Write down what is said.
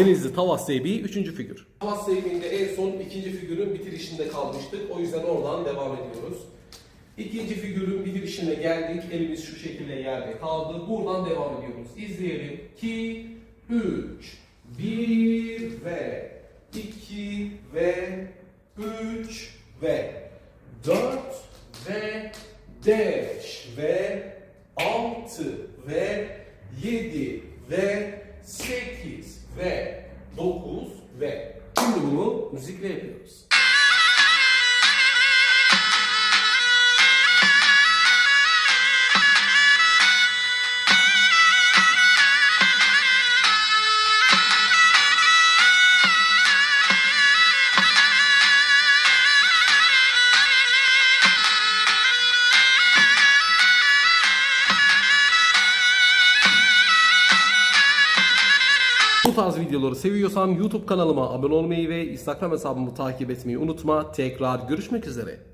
Denizli Tavas Seybi 3. figür. Hamas Seyfi'nde en son ikinci figürün bitirişinde kalmıştık. O yüzden oradan devam ediyoruz. İkinci figürün bitirişine geldik. Elimiz şu şekilde yerde kaldı. Buradan devam ediyoruz. İzleyelim. 2, 3, 1 ve 2 ve 3 ve 4 ve 5 ve 6 ve 7 ve 8 ve 9 ve şimdi bunu müzikle yapıyoruz. Bu tarz videoları seviyorsan YouTube kanalıma abone olmayı ve Instagram hesabımı takip etmeyi unutma. Tekrar görüşmek üzere.